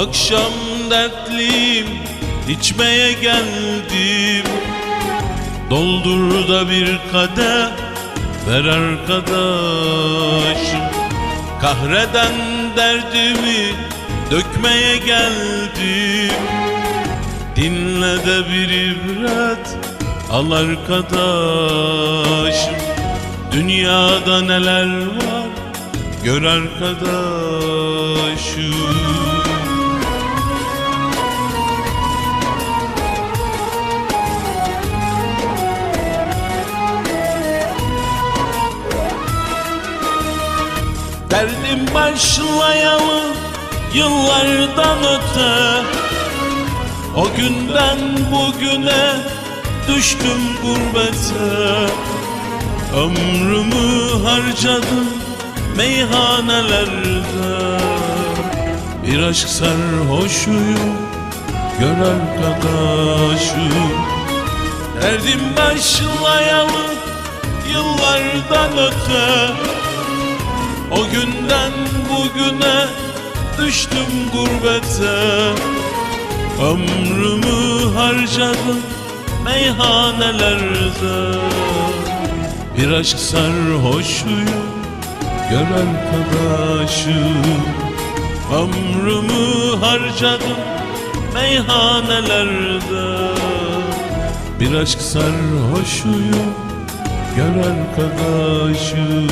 Akşam dertliyim içmeye geldim. Doldur da bir kadeh ver arkadaşım. Kahreden derdimi dökmeye geldim. Dinle de bir ibret al arkadaşım. Dünyada neler var gör arkadaşım Derdim başlayalı yıllardan öte. O günden bugüne düştüm gurbete. Ömrümü harcadım meyhanelerde. Bir aşk sarhoşuyum gör arkadaşım Derdim başlayalı yıllardan öte o günden bugüne düştüm gurbete. Ömrümü harcadım meyhanelerde. Bir aşk sarhoşuyum gör arkadaşım Ömrümü harcadım meyhanelerde. Bir aşk sarhoşuyum gör arkadaşım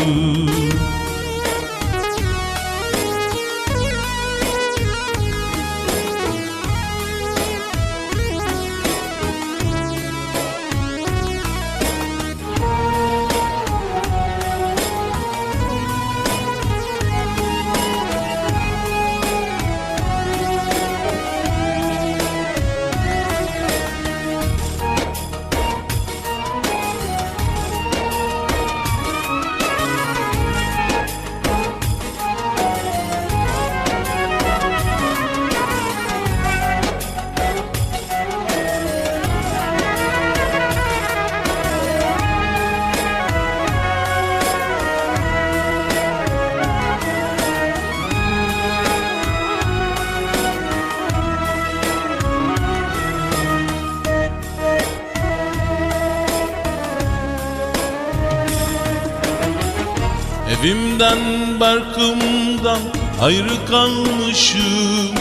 Evimden barkımdan ayrı kalmışım.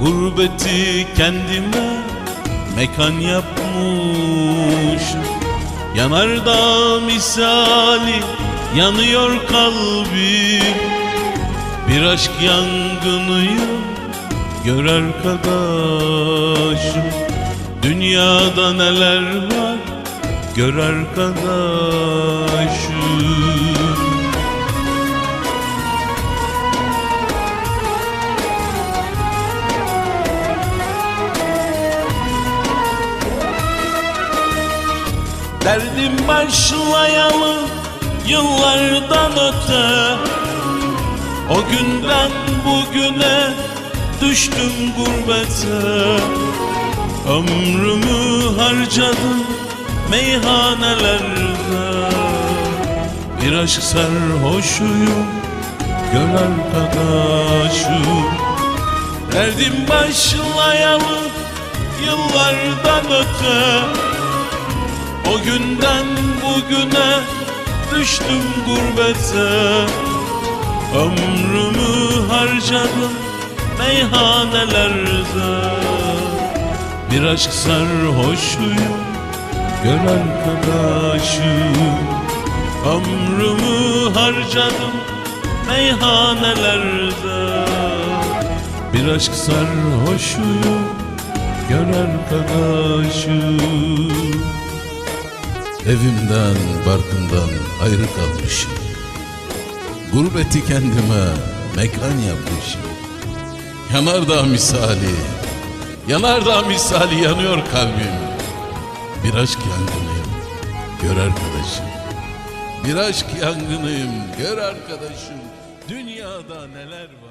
Gurbeti kendime mekan yapmışım. Yanardağ misali yanıyor kalbim. Bir aşk yangınıyım gör arkadaşım Dünyada neler var gör arkadaşım Derdim başlayalı yıllardan öte. O günden bugüne düştüm gurbete. Ömrümü harcadım meyhanelerde. Bir aşk sarhoşuyum gör arkadaşım Derdim başlayalı yıllardan öte o günden bugüne düştüm gurbete. Ömrümü harcadım meyhanelerde. Bir aşk sarhoşuyum gör arkadaşım Ömrümü harcadım meyhanelerde. Bir aşk sarhoşuyum gör arkadaşım Evimden, barkımdan ayrı kalmışım. Gurbeti kendime mekan yapmışım. Yanardağ misali, yanardağ misali yanıyor kalbim. Bir aşk yangınıyım, gör arkadaşım. Bir aşk yangınıyım, gör arkadaşım. Dünyada neler var.